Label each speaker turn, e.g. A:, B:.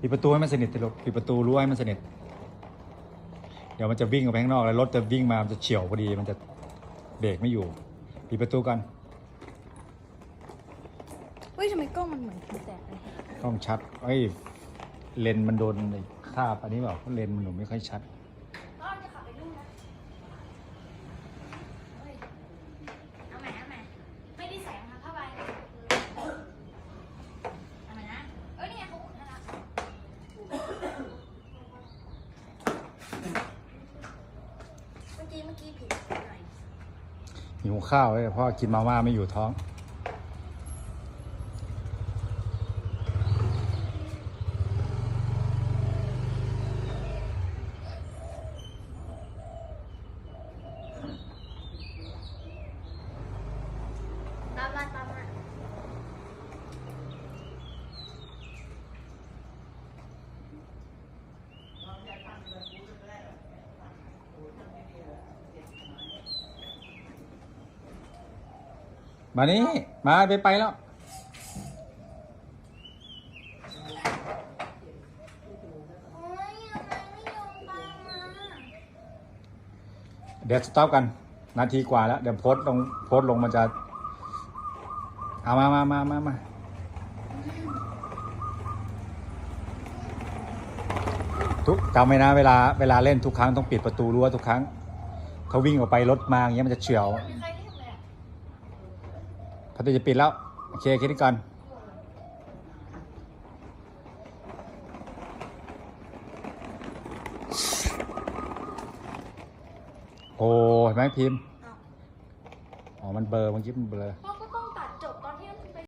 A: ปิดประตูให้มันสนิทสิลูกปิดประตูรั้วให้มันสนิท เดี๋ยวมันจะวิ่งออกไปข้างนอกแล้วรถจะวิ่งมา มันจะเฉียวพอดี มันจะเบรกไม่อยู่ ปิดประตูกัน
B: เฮ้ยทำไมกล้องมันเหมือนแตกเลย
A: กล้องชัดเอ้ยเลนส์มันโดนไอ้คราบอันนี้เปล่าเพราะเลนส์มันหนูไม่ค่อยชัด
B: ก็จะขับไปนู่นนะเฮ้ยเอาใหม่เอาใหม่ไม่ได้ใส่รองเท้าผ้าใบเอาใหม่นะ เอ้ยนี่ไงเขาอุ่นให้แล้วเมื่อ กี้ผิวหน่อย
A: หิวข้าวเลยพ่อกินมาม่าไม่อยู่ท้อง
B: ตามมาตามมา
A: มานี่มาไปไปแล้ว เดี๋ยวสต็อปกัน นาทีกว่าแล้ว เดี๋ยวโพสลงโพสลงมันจะ เอามามามามามาทุกจำไว้นะเวลาเวลาเล่นทุกครั้งต้องปิดประตูรั้วทุกครั้ง เขาวิ่งออกไปรถมาอย่างเงี้ยมันจะเฉียว
B: มีใคระ
A: พัดจะปิดแล้ว โอเคคิดก่อนโอ้เห็นไหมพิมพ์อ๋อ มันเบลอร์เมื่อกี้มันเบลอ
B: พ่อ